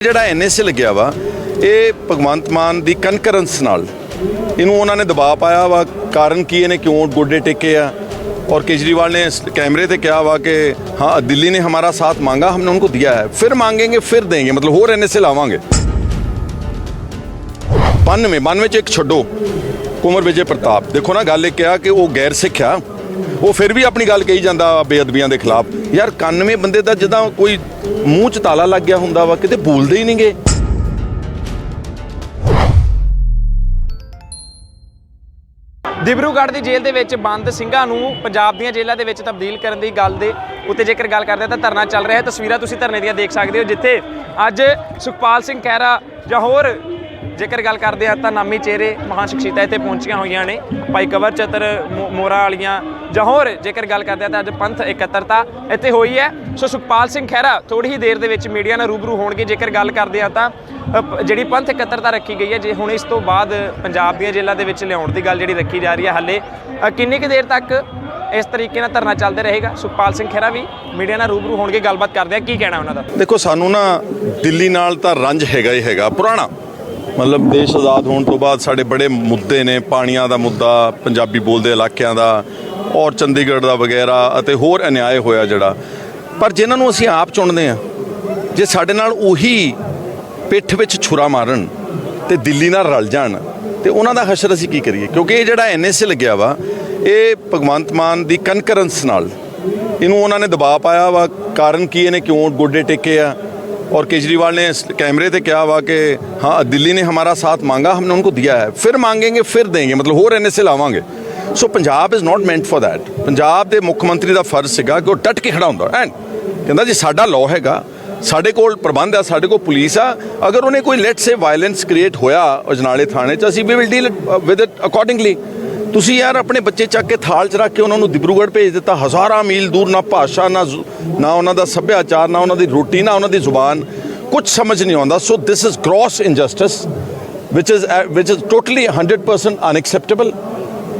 ਜਿਹੜਾ ਐਨਐਸਏ ਲੱਗਿਆ ਵਾ ਇਹ ਭਗਵੰਤ ਮਾਨ ਦੀ ਕਨਕਰੈਂਸ ਨਾਲ ਇਹਨੂੰ ਉਹਨਾਂ ਨੇ ਦਬਾਅ ਪਾਇਆ ਵਾ ਕਾਰਨ ਕੀ ਇਹਨੇ ਕਿਉਂ ਗੋਡੇ ਟੇਕੇ ਆ और केजरीवाल ने इस कैमरे पे कहा हुआ कि हाँ दिल्ली ने हमारा साथ मांगा हमने उनको दिया है फिर मांगेंगे फिर देंगे मतलब होर एन ਲਾਵਾਂਗੇ ਬਾਨਵੇਂ ਬਾਨਵੇਂ ਚ ਇੱਕ ਛੱਡੋ ਕੁਮਰ ਵਿਜੇ ਪ੍ਰਤਾਪ ਦੇਖੋ ਨਾ ਗੱਲ ਇਹ ਕਿਹਾ ਕਿ ਉਹ ਗੈਰ ਸਿੱਖ ਆ ਉਹ ਫਿਰ ਵੀ ਆਪਣੀ ਗੱਲ ਕਹੀ ਜਾਂਦਾ ਬੇਅਦਬੀਆਂ ਦੇ ਖਿਲਾਫ। ਯਾਰ 91 ਬੰਦੇ ਦਾ ਜਦਾਂ ਕੋਈ ਮੂੰਹ ਚ ਤਾਲਾ ਲੱਗ ਗਿਆ ਹੁੰਦਾ ਵਾ, ਕਿਤੇ ਬੋਲਦੇ ਹੀ ਨਹੀਂਗੇ। ਦਿਬਰੂਗੜ੍ਹ ਦੀ ਜੇਲ੍ਹ ਦੇ ਵਿੱਚ ਬੰਦ ਸਿੰਘਾਂ ਨੂੰ ਪੰਜਾਬ ਦੀਆਂ ਜੇਲ੍ਹਾਂ ਦੇ ਵਿੱਚ ਤਬਦੀਲ ਕਰਨ ਦੀ ਗੱਲ ਦੇ ਉੱਤੇ ਜੇਕਰ ਗੱਲ ਕਰਦੇ ਤਾਂ ਧਰਨਾ ਚੱਲ ਰਿਹਾ ਹੈ। ਤਸਵੀਰਾਂ ਤੁਸੀਂ ਧਰਨੇ ਦੀਆਂ ਦੇਖ ਸਕਦੇ ਹੋ, ਜਿੱਥੇ ਅੱਜ ਸੁਖਪਾਲ ਸਿੰਘ ਖਹਿਰਾ ਜਾਂ ਹੋਰ ਜੇਕਰ ਗੱਲ ਕਰਦੇ ਹਾਂ ਤਾਂ ਨਾਮੀ ਚਿਹਰੇ ਮਹਾਨ ਸ਼ਖਸੀਅਤਾਂ ਇੱਥੇ ਪਹੁੰਚੀਆਂ ਹੋਈਆਂ ਨੇ। ਭਾਈ ਕਵਰ ਚਤਰ, ਮੋ- ਮੋਰਾ ਵਾਲੀਆਂ ਜਾਂ ਹੋਰ, ਜੇਕਰ ਗੱਲ ਕਰਦੇ ਹਾਂ ਤਾਂ ਅੱਜ ਪੰਥ ਇਕੱਤਰਤਾ ਇੱਥੇ ਹੋਈ ਹੈ। ਸੋ ਸੁਖਪਾਲ ਸਿੰਘ ਖਹਿਰਾ ਥੋੜੀ ਹੀ ਦੇਰ ਦੇ ਵਿੱਚ ਮੀਡੀਆ ਨਾਲ ਰੂਬਰੂ ਹੋਣਗੇ। ਜੇਕਰ ਗੱਲ ਕਰਦੇ ਹਾਂ ਤਾਂ ਜਿਹੜੀ ਪੰਥ ਇਕੱਤਰਤਾ ਰੱਖੀ ਗਈ ਹੈ, ਜੇ ਹੁਣ ਇਸ ਤੋਂ ਬਾਅਦ ਪੰਜਾਬ ਦੀਆਂ ਜੇਲ੍ਹਾਂ ਦੇ ਵਿੱਚ ਲਿਆਉਣ ਦੀ ਗੱਲ ਜਿਹੜੀ ਰੱਖੀ ਜਾ ਰਹੀ ਹੈ ਹਾਲੇ ਕਿੰਨੀ ਕੁ ਦੇਰ ਤੱਕ ਇਸ ਤਰੀਕੇ ਨਾਲ ਧਰਨਾ ਚੱਲਦਾ ਰਹੇਗਾ? ਸੁਖਪਾਲ ਸਿੰਘ ਖਹਿਰਾ ਵੀ ਮੀਡੀਆ ਨਾਲ ਰੂਬਰੂ ਹੋਣਗੇ, ਗੱਲਬਾਤ ਕਰਦੇ ਆ ਕੀ ਕਹਿਣਾ ਉਹਨਾਂ ਦਾ? ਦੇਖੋ, ਸਾਨੂੰ ਨਾ ਦਿੱਲੀ ਨਾਲ ਤਾਂ ਰੰਜ ਹੈਗਾ ਹੀ ਹੈਗਾ, ਪੁਰਾਣਾ। ਮਤਲਬ ਦੇਸ਼ ਆਜ਼ਾਦ ਹੋਣ ਤੋਂ ਬਾਅਦ ਸਾਡੇ ਬੜੇ ਮੁੱਦੇ ਨੇ, ਪਾਣੀਆਂ ਦਾ ਮੁੱਦਾ, ਪੰਜਾਬੀ ਬੋਲਦੇ ਇਲਾਕਿਆਂ ਦਾ ਔਰ ਚੰਡੀਗੜ੍ਹ ਦਾ ਵਗੈਰਾ ਅਤੇ ਹੋਰ ਅਨਿਆਏ ਹੋਇਆ ਜਿਹੜਾ। ਪਰ ਜਿਨ੍ਹਾਂ ਨੂੰ ਅਸੀਂ ਆਪ ਚੁਣਦੇ ਆ ਜੇ ਸਾਡੇ ਨਾਲ ਉਹੀ ਪਿੱਠ ਵਿੱਚ ਛੁਰਾ ਮਾਰਨ ਤੇ ਦਿੱਲੀ ਨਾਲ ਰਲ ਜਾਣ, ਤੇ ਉਹਨਾਂ ਦਾ ਹਸ਼ਰ ਅਸੀਂ ਕੀ ਕਰੀਏ? ਕਿਉਂਕਿ ਇਹ ਜਿਹੜਾ ਐਨਐਸਏ ਲੱਗਿਆ ਵਾ, ਇਹ ਭਗਵੰਤ ਮਾਨ ਦੀ ਕਨਕਰੈਂਸ ਨਾਲ ਇਹਨੂੰ ਉਹਨਾਂ ਨੇ ਦਬਾਅ ਪਾਇਆ ਵਾ। ਕਾਰਨ ਕੀ ਇਹਨੇ ਕਿਉਂ ਗੋਡੇ ਟੇਕੇ ਆ? और केजरीवाल ने कैमरे थे क्या हुआ कि, हाँ, दिल्ली ने हमारा साथ मांगा, हमने उनको दिया है। फिर मांगेंगे, फिर देंगे, मतलब ਹੋਰ ਐਨ ਐਸ ਲਾਵਾਂਗੇ so Punjab is not meant for that Punjab ਦੇ ਮੁੱਖ ਮੰਤਰੀ ਦਾ ਫਰਜ਼ ਸੀਗਾ ਕਿ ਉਹ ਡਟ ਕੇ ਖੜਾ ਹੁੰਦਾ ਐਂਡ ਕਹਿੰਦਾ ਜੀ ਸਾਡਾ ਲਾਅ ਹੈਗਾ ਸਾਡੇ ਕੋਲ ਪ੍ਰਬੰਧ ਆ ਸਾਡੇ ਕੋਲ ਪੁਲਿਸ ਆ ਅਗਰ ਉਹਨੇ ਕੋਈ ਲੈਟਸ ਸੇ ਵਾਇਲੈਂਸ ਕ੍ਰੀਏਟ ਹੋਇਆ ਅਜਨਾਲੇ ਥਾਣੇ ਚ ਅਸੀਂ ਵੀ will deal with it accordingly ਤੁਸੀਂ ਯਾਰ ਆਪਣੇ ਬੱਚੇ ਚੱਕ ਕੇ ਥਾਲ 'ਚ ਰੱਖ ਕੇ ਉਹਨਾਂ ਨੂੰ ਦਿਬਰੂਗੜ੍ਹ ਭੇਜ ਦਿੱਤਾ। ਹਜ਼ਾਰਾਂ ਮੀਲ ਦੂਰ ਨਾ ਭਾਸ਼ਾ, ਨਾ ਜ਼ੁ- ਨਾ ਉਹਨਾਂ ਦਾ ਸੱਭਿਆਚਾਰ, ਨਾ ਉਹਨਾਂ ਦੀ ਰੋਟੀ, ਨਾ ਉਹਨਾਂ ਦੀ ਜ਼ੁਬਾਨ। ਕੁਝ ਸਮਝ ਨਹੀਂ ਆਉਂਦਾ। So this is gross injustice which is which is totally 100% unacceptable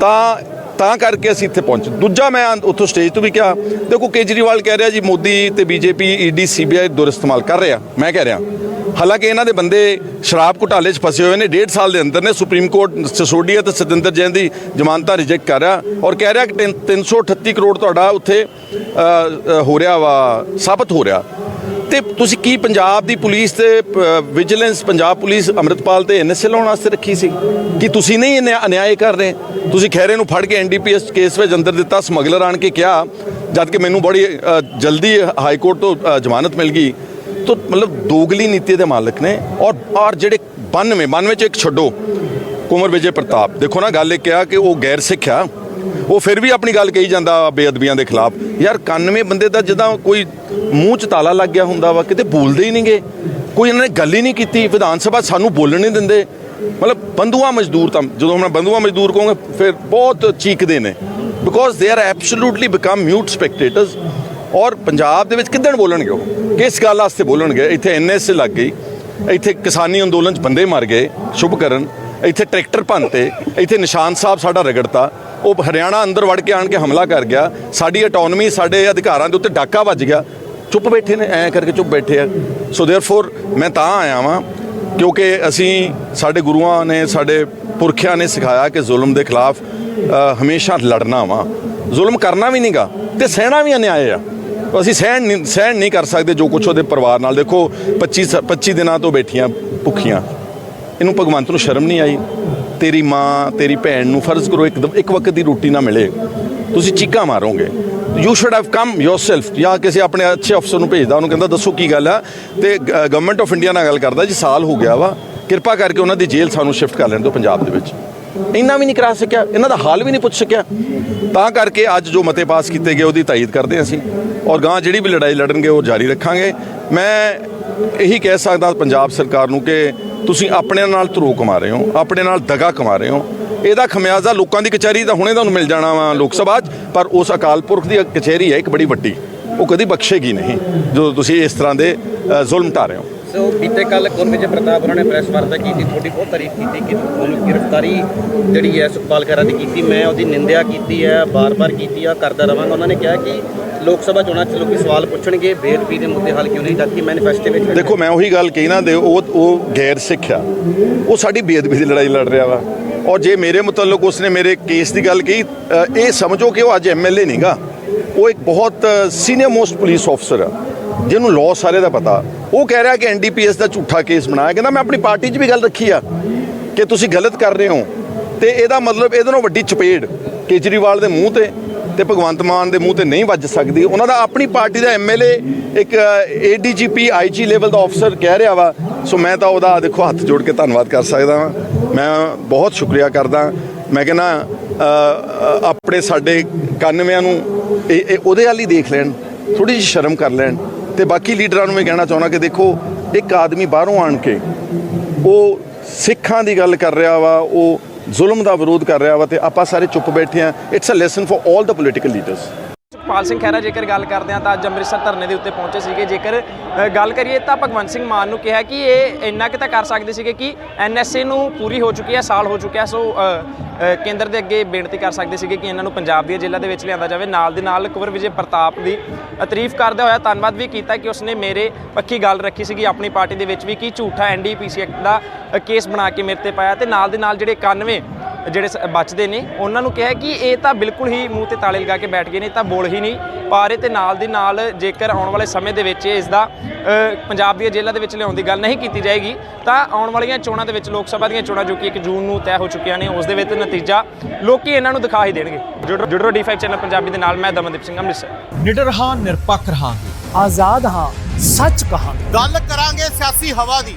ਤਾਂ ਤਾਂ ਕਰਕੇ ਅਸੀਂ ਇੱਥੇ ਪਹੁੰਚੇ। ਦੂਜਾ ਮੈਂ ਉੱਥੋਂ ਸਟੇਜ ਤੋਂ ਵੀ ਕਿਹਾ, ਦੇਖੋ ਕੇਜਰੀਵਾਲ ਕਹਿ ਰਿਹਾ ਜੀ, ਮੋਦੀ ਤੇ ਬੀਜੇਪੀ ਈਡੀ ਸੀਬੀਆਈ ਦੁਰਇਸਤੇਮਾਲ ਕਰ ਰਿਹਾ ਮੈਂ ਕਹਿ ਰਿਹਾ। ਹਾਲਾਂਕਿ ਇਹਨਾਂ ਦੇ ਬੰਦੇ ਸ਼ਰਾਬ ਘੁਟਾਲੇ 'ਚ ਫਸੇ ਹੋਏ ਨੇ, ਡੇਢ ਸਾਲ ਦੇ ਅੰਦਰ ਨੇ, ਸੁਪਰੀਮ ਕੋਰਟ ਸਸੋਡੀਆ ਤੇ ਸਤਿੰਦਰ ਜੈਨ ਦੀ ਜ਼ਮਾਨਤਾਂ ਰਿਜੈਕਟ ਕਰ ਰਿਹਾ ਔਰ ਕਹਿ ਰਿਹਾ ਕਿ ਤਿੰਨ- 338 ਕਰੋੜ ਤੁਹਾਡਾ ਉੱਥੇ ਹੋ ਰਿਹਾ ਵਾ, ਸਾਬਤ ਹੋ ਰਿਹਾ। ਤੇ ਤੁਸੀਂ ਕੀ ਪੰਜਾਬ ਦੀ ਪੁਲਿਸ ਤੇ ਵਿਜੀਲੈਂਸ ਪੰਜਾਬ ਪੁਲਿਸ ਅੰਮ੍ਰਿਤਪਾਲ ਤੇ ਐਨਐਸਏ ਲਾਉਣ ਵਾਸਤੇ ਰੱਖੀ ਸੀ? ਕਿ ਤੁਸੀਂ ਨਹੀਂ ਇਹ ਅਨਿਆਏ ਕਰ ਰਹੇ? ਤੁਸੀਂ ਖਹਿਰੇ ਨੂੰ ਫੜ ਕੇ ਐਨਡੀਪੀਐਸ ਕੇਸ ਵਿੱਚ ਅੰਦਰ ਦਿੱਤਾ, ਸਮਗਲਰ ਆਣ ਕੇ ਕਿਹਾ, ਜਦ ਕਿ ਮੈਨੂੰ ਬੜੀ ਜਲਦੀ ਹਾਈ ਕੋਰਟ ਤੋਂ ਜ਼ਮਾਨਤ ਮਿਲ ਗਈ। ਤੋ ਮਤਲਬ ਦੋਗਲੀ ਨੀਤੀ ਦੇ ਮਾਲਕ ਨੇ ਔਰ ਔਰ ਜਿਹੜੇ 92 92 ਚ ਇੱਕ ਛੱਡੋ, ਕੁਮਰ ਵਿਜੇ ਪ੍ਰਤਾਪ। ਦੇਖੋ ਨਾ, ਗੱਲ ਇਹ ਕਿਹਾ ਕਿ ਉਹ ਗੈਰ ਸਿੱਖ ਆ ਉਹ ਫਿਰ ਵੀ ਆਪਣੀ ਗੱਲ ਕਹੀ ਜਾਂਦਾ ਬੇਅਦਬੀਆਂ ਦੇ ਖਿਲਾਫ। ਯਾਰ 91 ਬੰਦੇ ਦਾ ਜਦਾਂ ਕੋਈ ਮੂੰਹ 'ਚ ਤਾਲਾ ਲੱਗ ਗਿਆ ਹੁੰਦਾ ਵਾ, ਕਿਤੇ ਬੋਲਦੇ ਹੀ ਨਹੀਂਗੇ ਕੋਈ ਇਹਨਾਂ ਨੇ ਗੱਲ ਹੀ ਨਹੀਂ ਕੀਤੀ। ਵਿਧਾਨ ਸਭਾ 'ਚ ਸਾਨੂੰ ਬੋਲਣ ਨਹੀਂ ਦਿੰਦੇ। ਮਤਲਬ ਬੰਦੂਆ ਮਜ਼ਦੂਰ ਤਾਂ, ਜਦੋਂ ਮੈਂ ਬੰਦੂਆ ਮਜ਼ਦੂਰ ਕਹਾਂਗਾ, ਫਿਰ ਬਹੁਤ ਚੀਕਦੇ ਨੇ। Because they are absolutely become mute spectators ਔਰ ਪੰਜਾਬ ਦੇ ਵਿੱਚ ਕਿੱਦਣ ਬੋਲਣਗੇ ਉਹ? ਕਿਸ ਗੱਲ ਵਾਸਤੇ ਬੋਲਣਗੇ? ਇੱਥੇ ਐਨਐਸਏ ਲੱਗ ਗਈ। ਇੱਥੇ ਕਿਸਾਨੀ ਅੰਦੋਲਨ 'ਚ ਬੰਦੇ ਮਰ ਗਏ। ਸ਼ੁਭ ਕਰਨ। ਇੱਥੇ ਟਰੈਕਟਰ ਭੰਨਤੇ। ਇੱਥੇ ਨਿਸ਼ਾਨ ਸਾਹਿਬ ਸਾਡਾ ਰਗੜਤਾ। ਉਹ ਹਰਿਆਣਾ ਅੰਦਰ ਵੜ ਕੇ ਆਣ ਕੇ ਹਮਲਾ ਕਰ ਗਿਆ। ਸਾਡੀ ਆਟੋਨਮੀ ਸਾਡੇ ਅਧਿਕਾਰਾਂ ਦੇ ਉੱਤੇ ਡਾਕਾ ਵੱਜ ਗਿਆ। ਚੁੱਪ ਬੈਠੇ ਨੇ, ਐ ਕਰਕੇ ਚੁੱਪ ਬੈਠੇ ਆ। ਸੋ ਦੇਅਰਫੋਰ ਮੈਂ ਤਾਂ ਆਇਆ ਵਾਂ, ਕਿਉਂਕਿ ਅਸੀਂ ਸਾਡੇ ਗੁਰੂਆਂ ਨੇ, ਸਾਡੇ ਪੁਰਖਿਆਂ ਨੇ ਸਿਖਾਇਆ ਕਿ ਜ਼ੁਲਮ ਦੇ ਖਿਲਾਫ ਹਮੇਸ਼ਾ ਲੜਨਾ ਵਾ। ਜ਼ੁਲਮ ਕਰਨਾ ਵੀ ਨਹੀਂਗਾ ਤੇ ਸਹਿਣਾ ਵੀ ਅਨਿਆਏ ਆ। ਅਸੀਂ ਸਹਿਣ ਨਹੀਂ ਸਹਿਣ ਨਹੀਂ ਕਰ ਸਕਦੇ ਜੋ ਕੁਛ ਉਹਦੇ ਪਰਿਵਾਰ ਨਾਲ। ਦੇਖੋ 25 ਸ- 25 ਦਿਨਾਂ ਤੋਂ ਬੈਠੀਆਂ ਭੁੱਖੀਆਂ। ਇਹਨੂੰ ਭਗਵੰਤ ਨੂੰ ਸ਼ਰਮ ਨਹੀਂ ਆਈ? ਤੇਰੀ ਮਾਂ, ਤੇਰੀ ਭੈਣ ਨੂੰ ਫਰਜ਼ ਕਰੋ ਇੱਕ ਦ- ਇੱਕ ਵਕਤ ਦੀ ਰੋਟੀ ਨਾ ਮਿਲੇ। ਤੁਸੀਂ ਚੀਕਾਂ ਮਾਰੋਗੇ। You should have come yourself ਜਾਂ ਕਿਸੇ ਆਪਣੇ ਅੱਛੇ ਅਫਸਰ ਨੂੰ ਭੇਜਦਾ, ਉਹਨੂੰ ਕਹਿੰਦਾ, ਦੱਸੋ ਕੀ ਗੱਲ ਆ? ਤੇ ਗਵਰਨਮੈਂਟ ਆਫ ਇੰਡੀਆ ਨਾਲ ਗੱਲ ਕਰਦਾ, ਜੀ, ਸਾਲ ਹੋ ਗਿਆ ਵਾ। ਕਿਰਪਾ ਕਰਕੇ ਉਹਨਾਂ ਦੀ ਜੇਲ੍ਹ ਸਾਨੂੰ ਸ਼ਿਫਟ ਕਰ ਲੈਣ ਦਿਓ ਪੰਜਾਬ ਦੇ ਵਿੱਚ। ਇੰਨਾ ਵੀ ਨਹੀਂ ਕਰਾ ਸਕਿਆ। ਇਹਨਾਂ ਦਾ ਹਾਲ ਵੀ ਨਹੀਂ ਪੁੱਛ ਸਕਿਆ। ਤਾਂ ਕਰਕੇ ਅੱਜ ਜੋ ਮਤੇ ਪਾਸ ਕੀਤੇ ਗਏ, ਉਹਦੀ ਤਾਇਦ ਕਰਦੇ ਹਾਂ ਅਸੀਂ। ਔਰ ਗਾਂ ਜਿਹੜੀ ਵੀ ਲੜਾਈ ਲੜਨਗੇ, ਉਹ ਜਾਰੀ ਰੱਖਾਂਗੇ। ਮੈਂ ਇਹੀ ਕਹਿ ਸਕਦਾ ਪੰਜਾਬ ਸਰਕਾਰ ਨੂੰ ਕਿ ਤੁਸੀਂ ਆਪਣੇ ਨਾਲ ਧਰੋ ਕਮਾ ਰਹੇ ਹੋ, ਆਪਣੇ ਨਾਲ ਦਗਾ ਕਮਾ ਰਹੇ ਹੋ। ਇਹਦਾ ਖਮਿਆਜ਼ਾ ਲੋਕਾਂ ਦੀ ਕਚਹਿਰੀ ਤਾਂ ਹੁਣੇ ਤੁਹਾਨੂੰ ਮਿਲ ਜਾਣਾ ਵਾ ਲੋਕ ਸਭਾ 'ਚ, ਪਰ ਉਸ ਅਕਾਲ ਪੁਰਖ ਦੀ ਕਚਹਿਰੀ ਹੈ ਇੱਕ ਬੜੀ ਵੱਡੀ। ਉਹ ਕਦੀ ਬਖਸ਼ੇਗੀ ਨਹੀਂ, ਜਦੋਂ ਤੁਸੀਂ ਇਸ ਤਰ੍ਹਾਂ ਦੇ ਜ਼ੁਲਮ ਢਾ ਰਹੇ ਹੋ। ਸੋ ਬੀਤੇ ਕੱਲ ਗੁਰਮੀਤ ਪ੍ਰਤਾਪ ਉਹਨਾਂ ਨੇ ਪ੍ਰੈਸ ਵਾਰਤਾ ਕੀਤੀ, ਤੁਹਾਡੀ ਬਹੁਤ ਤਾਰੀਫ ਕੀਤੀ ਕਿ ਉਹਨੂੰ ਗ੍ਰਿਫਤਾਰੀ ਜਿਹੜੀ ਹੈ ਸੁਖਪਾਲ ਖਹਿਰਾ ਦੀ ਕੀਤੀ। ਮੈਂ ਉਹਦੀ ਨਿੰਦਿਆ ਕੀਤੀ ਹੈ ਬਾਰ-ਬਾਰ ਕੀਤੀ ਆ, ਕਰਦਾ ਰਵਾਂਗਾ ਉਹਨਾਂ ਨੇ ਕਿਹਾ ਕਿ ਲੋਕ ਸਭਾ ਚੋਣਾਂ 'ਚ ਲੋਕੀ ਸਵਾਲ ਪੁੱਛਣਗੇ, ਬੇਅਦਬੀ ਦੇ ਮੁੱਦੇ ਹੱਲ ਕਿਉਂ ਨਹੀਂ ਜਦਕਿ ਮੈਨੀਫੈਸਟੋ ਵਿੱਚ ਦੇਖੋ, ਮੈਂ ਉਹੀ ਗੱਲ ਕਹੀ ਨਾ, ਦੇ ਉਹ ਉਹ ਗੈਰ ਸਿੱਖਿਆ ਉਹ ਸਾਡੀ ਬੇਅਦਬੀ ਦੀ ਲੜਾਈ ਲੜ ਰਿਹਾ ਵਾ। ਔਰ ਜੇ ਮੇਰੇ ਮੁਤਲਕ ਉਸਨੇ ਮੇਰੇ ਕੇਸ ਦੀ ਗੱਲ ਕਹੀ ਇਹ ਸਮਝੋ ਕਿ ਉਹ ਅੱਜ ਐਮਐਲਏ ਨਹੀਂਗਾ ਉਹ ਇੱਕ ਬਹੁਤ ਸੀਨੀਅਰ ਮੋਸਟ ਪੁਲਿਸ ਅਫਸਰ ਆ, ਜਿਹਨੂੰ ਲਾਅ ਸਾਰੇ ਦਾ ਪਤਾ। ਉਹ ਕਹਿ ਰਿਹਾ ਕਿ ਐਨਡੀਪੀਐਸ ਦਾ ਝੂਠਾ ਕੇਸ ਬਣਾਇਆ। ਕਹਿੰਦਾ, ਮੈਂ ਆਪਣੀ ਪਾਰਟੀ 'ਚ ਵੀ ਗੱਲ ਰੱਖੀ ਆ ਕਿ ਤੁਸੀਂ ਗਲਤ ਕਰ ਰਹੇ ਹੋ। ਤੇ ਇਹਦਾ ਮਤਲਬ, ਇਹਦੇ ਨਾਲੋਂ ਵੱਡੀ ਚਪੇੜ ਕੇਜਰੀਵਾਲ ਦੇ ਮੂੰਹ ਤੇ ਤੇ ਭਗਵੰਤ ਮਾਨ ਦੇ ਮੂੰਹ ਤੇ ਨਹੀਂ ਵੱਜ ਸਕਦੀ। ਉਹਨਾਂ ਦਾ ਆਪਣੀ ਪਾਰਟੀ ਦਾ ਐਮਐਲਏ ਇੱਕ ਏਡੀਜੀਪੀ ਆਈਜੀ ਲੈਵਲ ਦਾ ਅਫਸਰ ਕਹਿ ਰਿਹਾ ਵਾ। ਸੋ ਮੈਂ ਤਾਂ ਉਹਦਾ ਦੇਖੋ ਹੱਥ ਜੋੜ ਕੇ ਧੰਨਵਾਦ ਕਰ ਸਕਦਾ ਵਾਂ। ਮੈਂ ਬਹੁਤ ਸ਼ੁਕਰੀਆ ਕਰਦਾ। ਮੈਂ ਕਹਿੰਦਾ ਆਪਣੇ ਸਾਡੇ 91 ਨੂੰ ਇਹ ਉਹਦੇ ਵਾਲੀ ਦੇਖ ਲੈਣ ਥੋੜੀ ਜਿਹੀ ਸ਼ਰਮ ਕਰ ਲੈਣ। ਤੇ ਬਾਕੀ ਲੀਡਰਾਂ ਨੂੰ ਮੈਂ ਕਹਿਣਾ ਚਾਹੁੰਦਾ ਕਿ ਦੇਖੋ, ਇੱਕ ਆਦਮੀ ਬਾਹਰੋਂ ਆਣ ਕੇ ਉਹ ਸਿੱਖਾਂ ਦੀ ਗੱਲ ਕਰ ਰਿਹਾ ਵਾ, ਉਹ ਜ਼ੁਲਮ ਦਾ ਵਿਰੋਧ ਕਰ ਰਿਹਾ ਵਾ ਤੇ ਆਪਾਂ ਸਾਰੇ ਚੁੱਪ ਬੈਠੇ ਆ। It's a lesson for 올 the political leaders Sukhpal Singh Khaira ਜੇਕਰ ਗੱਲ ਕਰਦੇ ਹਾਂ ਤਾਂ ਅੱਜ ਅੰਮ੍ਰਿਤਸਰ ਧਰਨੇ ਦੇ ਉੱਤੇ ਪਹੁੰਚੇ ਸੀਗੇ। ਜੇਕਰ ਗੱਲ ਕਰੀਏ ਤਾਂ ਭਗਵੰਤ ਸਿੰਘ ਮਾਨ ਨੂੰ ਕਿਹਾ ਕਿ ਇਹ ਇੰਨਾ ਕਿ ਤਾਂ ਕਰ ਸਕਦੇ ਸੀਗੇ ਕਿ ਐਨਐਸਏ ਨੂੰ ਪੂਰੀ ਹੋ ਚੁੱਕੀ ਹੈ, ਸਾਲ ਹੋ ਚੁੱਕਿਆ, ਸੋ ਕੇਂਦਰ ਦੇ ਅੱਗੇ ਬੇਨਤੀ ਕਰ ਸਕਦੇ ਸੀਗੇ ਕਿ ਇਹਨਾਂ ਨੂੰ ਪੰਜਾਬ ਦੀਆਂ ਜੇਲ੍ਹਾਂ ਦੇ ਵਿੱਚ ਲਿਆਂਦਾ ਜਾਵੇ। ਨਾਲ ਦੇ ਨਾਲ ਕੁਵਰ ਵਿਜੇ ਪ੍ਰਤਾਪ ਦੀ ਤਾਰੀਫ ਕਰਦਾ ਹੋਇਆ ਧੰਨਵਾਦ ਵੀ ਕੀਤਾ ਕਿ ਉਸਨੇ ਮੇਰੇ ਪੱਖੀ ਗੱਲ ਰੱਖੀ ਸੀਗੀ ਆਪਣੀ ਪਾਰਟੀ ਦੇ ਵਿੱਚ ਵੀ ਕਿ ਝੂਠਾ ਐਨਡੀਪੀਸੀ ਐਕਟ ਦਾ ਕੇਸ ਬਣਾ ਕੇ ਮੇਰੇ ਤੇ ਪਾਇਆ ਤੇ ਨਾਲ ਦੇ ਨਾਲ ਜਿਹੜੇ 91 ਜਿਹੜੇ ਸ- ਬਚਦੇ ਨੇ ਉਹਨਾਂ ਨੂੰ ਕਿਹਾ ਕਿ ਇਹ ਤਾਂ ਬਿਲਕੁਲ ਹੀ ਮੂੰਹ ਤੇ ਤਾਲੇ ਲਗਾ ਕੇ ਬੈਠ ਗਏ ਨੇ ਤਾਂ ਬੋਲ ਹੀ ਨਹੀਂ ਪਾ ਰਹੇ ਤੇ ਨਾਲ ਦੀ ਨਾਲ ਜੇਕਰ ਆਉਣ ਵਾਲੇ ਸਮੇਂ ਦੇ ਵਿੱਚ ਇਸ ਦਾ ਪੰਜਾਬ ਦੀਆਂ ਜੇਲ੍ਹਾਂ ਦੇ ਵਿੱਚ ਲਿਆਉਣ ਦੀ ਗੱਲ ਨਹੀਂ ਕੀਤੀ ਜਾਏਗੀ ਤਾਂ ਆਉਣ ਵਾਲੀਆਂ ਚੋਣਾਂ ਦੇ ਵਿੱਚ ਲੋਕ ਸਭਾ ਦੀਆਂ ਚੋਣਾਂ ਜੋ ਕਿ 1 ਜੂਨ ਨੂੰ ਤੈਅ ਹੋ ਚੁੱਕੀਆਂ ਨੇ ਉਸ ਦੇ ਵਿੱਚ ਨਤੀਜਾ ਲੋਕੀ ਇਹਨਾਂ ਨੂੰ ਦਿਖਾ ਹੀ ਦੇਣਗੇ। ਜੁੜੋ ਜੁੜੋ D5 ਚੈਨਲ ਪੰਜਾਬੀ ਦੇ ਨਾਲ ਮੈਂ ਦਮਨਦੀਪ ਸਿੰਘ ਅੰਮ੍ਰਿਤਸਰ। ਨਿਡਰ ਹਾਂ ਨਿਰਪੱਖ ਰਹਾਂਗੇ। ਆਜ਼ਾਦ ਹਾਂ ਸੱਚ ਕਹਾਂਗੇ। ਗੱਲ ਕਰਾਂਗੇ ਸਿਆਸੀ ਹਵਾ ਦੀ।